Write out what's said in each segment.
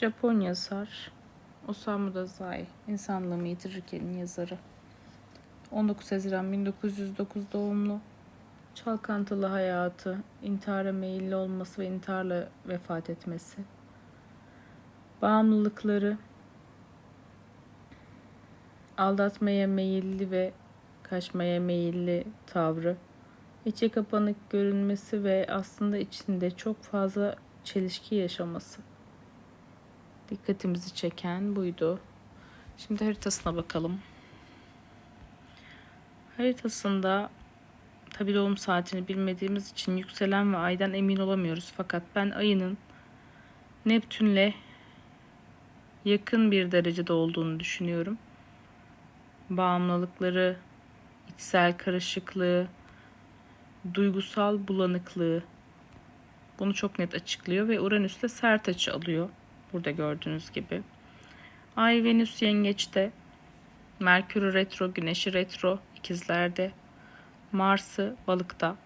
Japon yazar Osamu Dazai İnsanlığımı Yitirirken'in yazarı. 19 Haziran 1909 doğumlu. Çalkantılı hayatı, intihara meyilli olması ve intiharla vefat etmesi. Bağımlılıkları, aldatmaya meyilli ve kaçmaya meyilli tavrı, içe kapanık görünmesi ve aslında içinde çok fazla çelişki yaşaması. Dikkatimizi çeken buydu. Şimdi haritasına bakalım. Haritasında tabi doğum saatini bilmediğimiz için yükselen ve aydan emin olamıyoruz. Fakat ben ayının Neptünle yakın bir derecede olduğunu düşünüyorum. Bağımlılıkları, içsel karışıklığı, duygusal bulanıklığı bunu çok net açıklıyor ve Uranüs'le sert açı alıyor. Burada gördüğünüz gibi. Ay Venüs yengeçte, Merkür retro, Güneş'i retro ikizlerde, Mars'ı balıkta.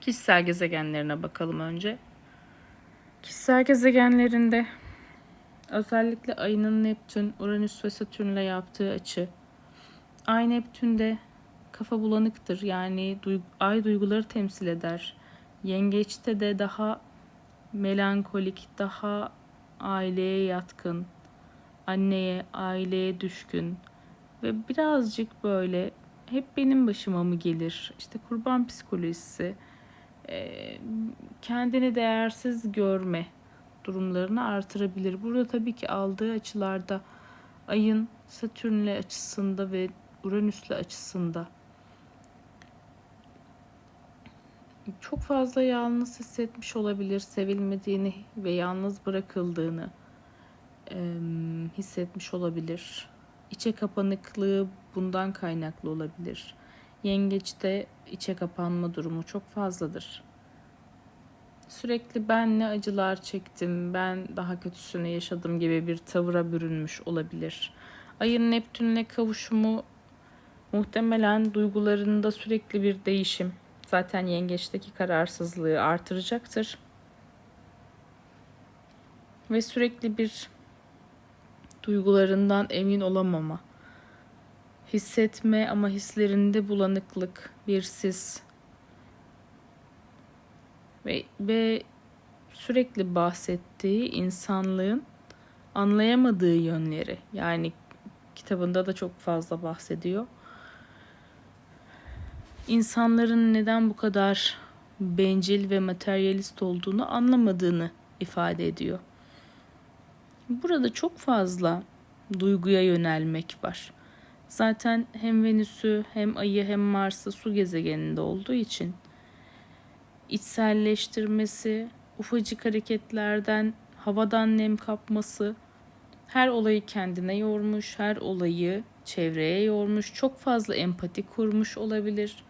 Kişisel gezegenlerine bakalım önce. Kişisel gezegenlerinde özellikle ayının Neptün, Uranüs ve Satürn'le yaptığı açı. Ay Neptün'de kafa bulanıktır. Yani ay duyguları temsil eder. Yengeçte de daha melankolik, daha aileye yatkın, anneye, aileye düşkün ve birazcık böyle hep benim başıma mı gelir? İşte kurban psikolojisi, e, kendini değersiz görme durumlarını artırabilir. Burada tabii ki aldığı açılarda ayın Satürn'le açısında ve Uranüs'le açısında çok fazla yalnız hissetmiş olabilir, sevilmediğini ve yalnız bırakıldığını e, hissetmiş olabilir. İçe kapanıklığı bundan kaynaklı olabilir. Yengeçte içe kapanma durumu çok fazladır. Sürekli ben ne acılar çektim, ben daha kötüsünü yaşadım gibi bir tavıra bürünmüş olabilir. Ayın Neptünle kavuşumu muhtemelen duygularında sürekli bir değişim, zaten yengeçteki kararsızlığı artıracaktır. Ve sürekli bir duygularından emin olamama, hissetme ama hislerinde bulanıklık, bir sis ve, ve sürekli bahsettiği insanlığın anlayamadığı yönleri. Yani kitabında da çok fazla bahsediyor insanların neden bu kadar bencil ve materyalist olduğunu anlamadığını ifade ediyor. Burada çok fazla duyguya yönelmek var. Zaten hem Venüs'ü hem Ay'ı hem Mars'ı su gezegeninde olduğu için içselleştirmesi, ufacık hareketlerden havadan nem kapması, her olayı kendine yormuş, her olayı çevreye yormuş, çok fazla empati kurmuş olabilir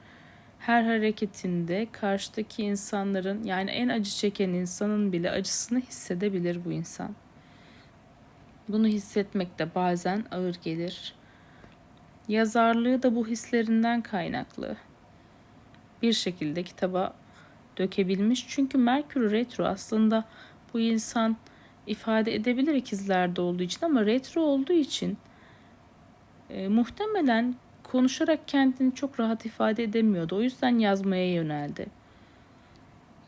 her hareketinde karşıdaki insanların yani en acı çeken insanın bile acısını hissedebilir bu insan. Bunu hissetmek de bazen ağır gelir. Yazarlığı da bu hislerinden kaynaklı. Bir şekilde kitaba dökebilmiş. Çünkü Merkür retro aslında bu insan ifade edebilir ikizlerde olduğu için ama retro olduğu için e, muhtemelen konuşarak kendini çok rahat ifade edemiyordu. O yüzden yazmaya yöneldi.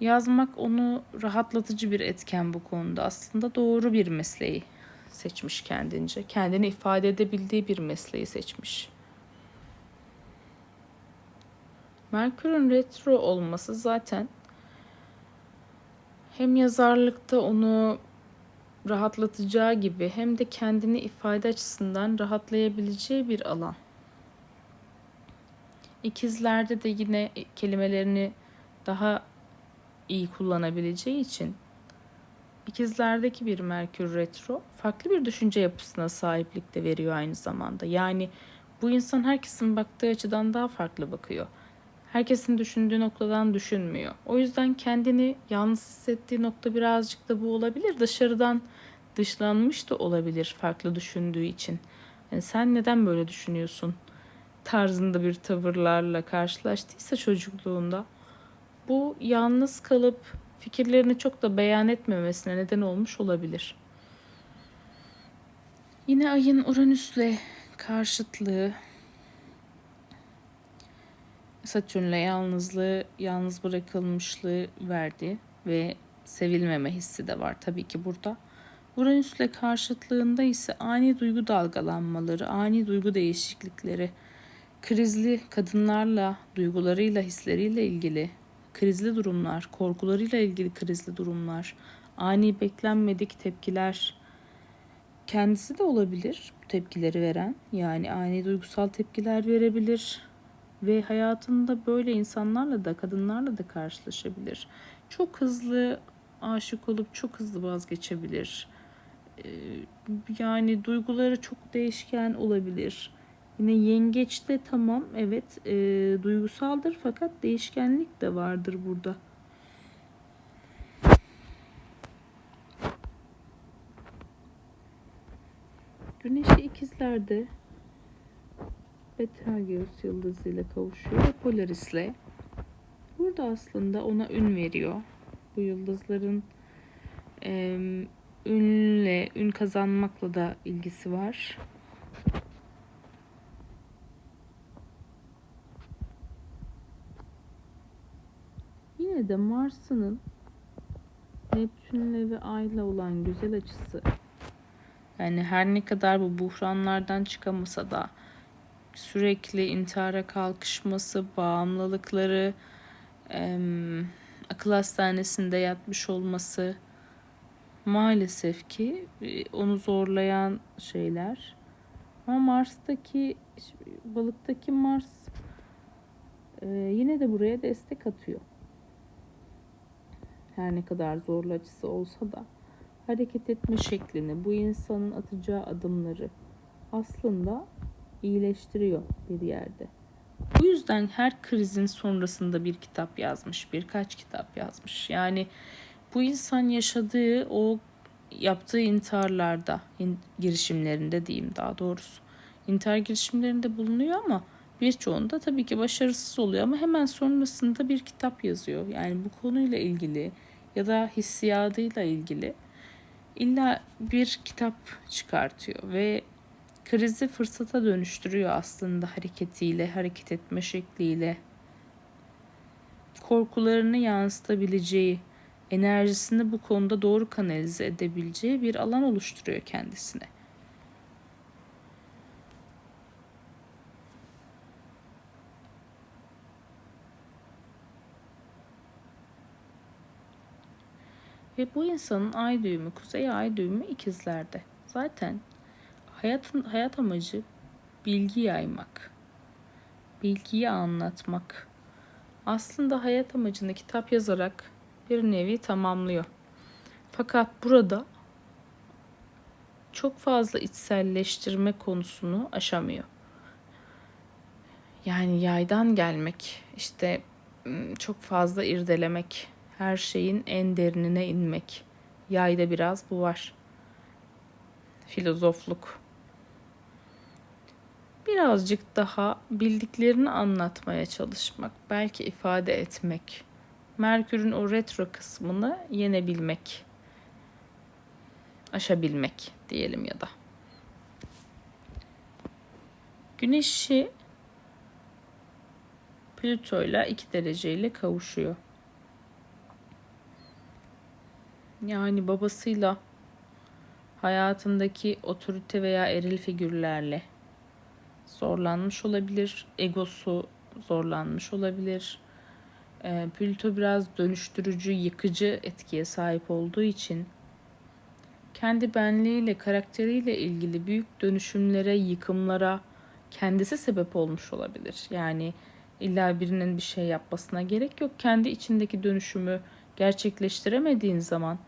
Yazmak onu rahatlatıcı bir etken bu konuda. Aslında doğru bir mesleği seçmiş kendince. Kendini ifade edebildiği bir mesleği seçmiş. Merkür'ün retro olması zaten hem yazarlıkta onu rahatlatacağı gibi hem de kendini ifade açısından rahatlayabileceği bir alan. İkizlerde de yine kelimelerini daha iyi kullanabileceği için ikizlerdeki bir Merkür Retro farklı bir düşünce yapısına sahiplik de veriyor aynı zamanda. Yani bu insan herkesin baktığı açıdan daha farklı bakıyor. Herkesin düşündüğü noktadan düşünmüyor. O yüzden kendini yalnız hissettiği nokta birazcık da bu olabilir. Dışarıdan dışlanmış da olabilir farklı düşündüğü için. Yani sen neden böyle düşünüyorsun? Tarzında bir tavırlarla karşılaştıysa çocukluğunda bu yalnız kalıp fikirlerini çok da beyan etmemesine neden olmuş olabilir. Yine ayın Uranüs'le karşıtlığı Satürn'le yalnızlığı, yalnız bırakılmışlığı verdi ve sevilmeme hissi de var tabii ki burada. Uranüs'le karşıtlığında ise ani duygu dalgalanmaları, ani duygu değişiklikleri, krizli kadınlarla, duygularıyla, hisleriyle ilgili krizli durumlar, korkularıyla ilgili krizli durumlar, ani beklenmedik tepkiler, kendisi de olabilir bu tepkileri veren. Yani ani duygusal tepkiler verebilir ve hayatında böyle insanlarla da kadınlarla da karşılaşabilir. Çok hızlı aşık olup çok hızlı vazgeçebilir. Yani duyguları çok değişken olabilir. Yine yengeçte tamam evet e, duygusaldır fakat değişkenlik de vardır burada. Güneşi ikizlerde Betelgeuse yıldızıyla kavuşuyor ve Polaris'le. Burada aslında ona ün veriyor. Bu yıldızların e, ünle, ün kazanmakla da ilgisi var. Yine de Mars'ın Neptün'le ve Ay'la olan güzel açısı yani her ne kadar bu buhranlardan çıkamasa da sürekli intihara kalkışması, bağımlılıkları, em, akıl hastanesinde yatmış olması maalesef ki e, onu zorlayan şeyler. Ama Mars'taki balıktaki Mars e, yine de buraya destek atıyor. Her ne kadar zorlu açısı olsa da hareket etme şeklini, bu insanın atacağı adımları aslında iyileştiriyor bir yerde. Bu yüzden her krizin sonrasında bir kitap yazmış, birkaç kitap yazmış. Yani bu insan yaşadığı o yaptığı intiharlarda, in, girişimlerinde diyeyim daha doğrusu. İntihar girişimlerinde bulunuyor ama birçoğunda tabii ki başarısız oluyor ama hemen sonrasında bir kitap yazıyor. Yani bu konuyla ilgili ya da hissiyatıyla ilgili illa bir kitap çıkartıyor ve krizi fırsata dönüştürüyor aslında hareketiyle, hareket etme şekliyle. Korkularını yansıtabileceği, enerjisini bu konuda doğru kanalize edebileceği bir alan oluşturuyor kendisine. Ve bu insanın ay düğümü, kuzey ay düğümü ikizlerde. Zaten hayatın hayat amacı bilgi yaymak. Bilgiyi anlatmak. Aslında hayat amacını kitap yazarak bir nevi tamamlıyor. Fakat burada çok fazla içselleştirme konusunu aşamıyor. Yani yaydan gelmek, işte çok fazla irdelemek, her şeyin en derinine inmek. Yayda biraz bu var. Filozofluk. Birazcık daha bildiklerini anlatmaya çalışmak, belki ifade etmek. Merkür'ün o retro kısmını yenebilmek. Aşabilmek diyelim ya da. Güneşi Plüto ile 2 dereceyle kavuşuyor. Yani babasıyla hayatındaki otorite veya eril figürlerle zorlanmış olabilir. Egosu zorlanmış olabilir. E, Plüto biraz dönüştürücü, yıkıcı etkiye sahip olduğu için kendi benliğiyle, karakteriyle ilgili büyük dönüşümlere, yıkımlara kendisi sebep olmuş olabilir. Yani illa birinin bir şey yapmasına gerek yok. Kendi içindeki dönüşümü gerçekleştiremediğin zaman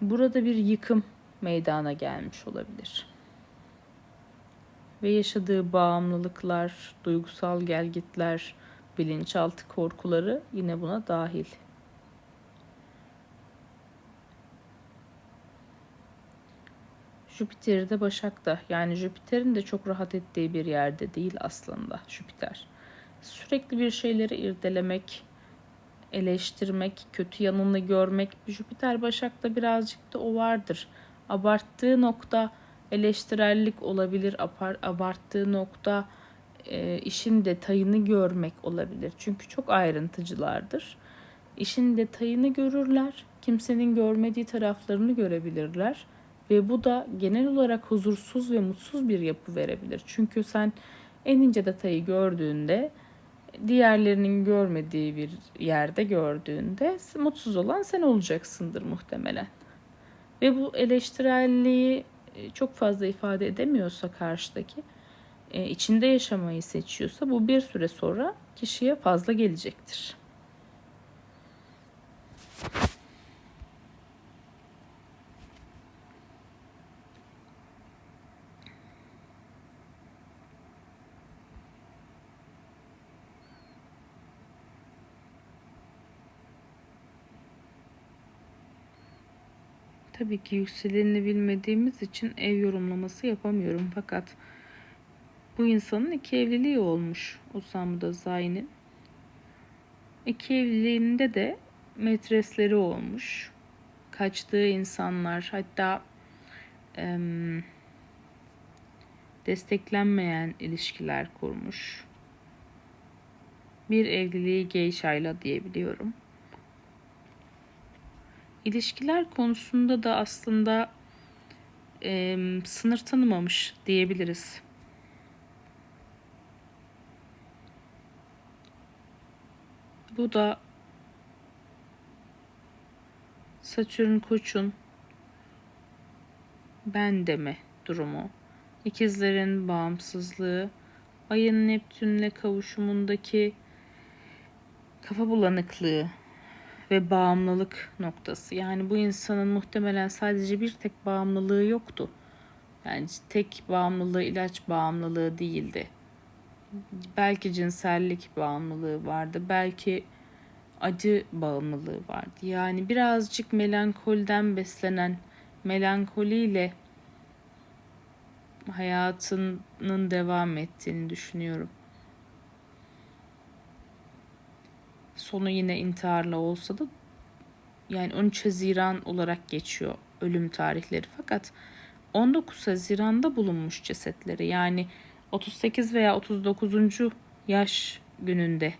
burada bir yıkım meydana gelmiş olabilir. Ve yaşadığı bağımlılıklar, duygusal gelgitler, bilinçaltı korkuları yine buna dahil. Jüpiter de Başak'ta. Yani Jüpiter'in de çok rahat ettiği bir yerde değil aslında Jüpiter. Sürekli bir şeyleri irdelemek, eleştirmek, kötü yanını görmek. Jüpiter Başak'ta birazcık da o vardır. Abarttığı nokta eleştirellik olabilir, abarttığı nokta e, işin detayını görmek olabilir. Çünkü çok ayrıntıcılardır. İşin detayını görürler, kimsenin görmediği taraflarını görebilirler ve bu da genel olarak huzursuz ve mutsuz bir yapı verebilir. Çünkü sen en ince detayı gördüğünde diğerlerinin görmediği bir yerde gördüğünde mutsuz olan sen olacaksındır muhtemelen. Ve bu eleştirelliği e, çok fazla ifade edemiyorsa karşıdaki, e, içinde yaşamayı seçiyorsa bu bir süre sonra kişiye fazla gelecektir. Tabii ki yükselenini bilmediğimiz için ev yorumlaması yapamıyorum. Fakat bu insanın iki evliliği olmuş Usamda Zayn'in. İki evliliğinde de metresleri olmuş. Kaçtığı insanlar hatta em, desteklenmeyen ilişkiler kurmuş. Bir evliliği geyşayla diyebiliyorum. İlişkiler konusunda da aslında e, sınır tanımamış diyebiliriz. Bu da Satürn koçun ben deme durumu. İkizlerin bağımsızlığı, ayın Neptünle kavuşumundaki kafa bulanıklığı ve bağımlılık noktası. Yani bu insanın muhtemelen sadece bir tek bağımlılığı yoktu. Yani tek bağımlılığı ilaç bağımlılığı değildi. Belki cinsellik bağımlılığı vardı. Belki acı bağımlılığı vardı. Yani birazcık melankolden beslenen melankoliyle hayatının devam ettiğini düşünüyorum. Sonu yine intiharla olsa da yani 13 Haziran olarak geçiyor ölüm tarihleri. Fakat 19 Haziran'da bulunmuş cesetleri. Yani 38 veya 39. yaş gününde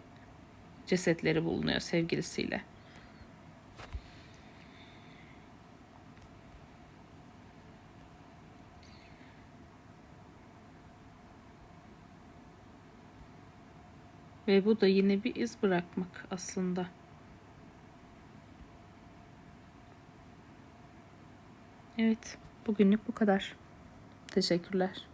cesetleri bulunuyor sevgilisiyle. Ve bu da yine bir iz bırakmak aslında. Evet, bugünlük bu kadar. Teşekkürler.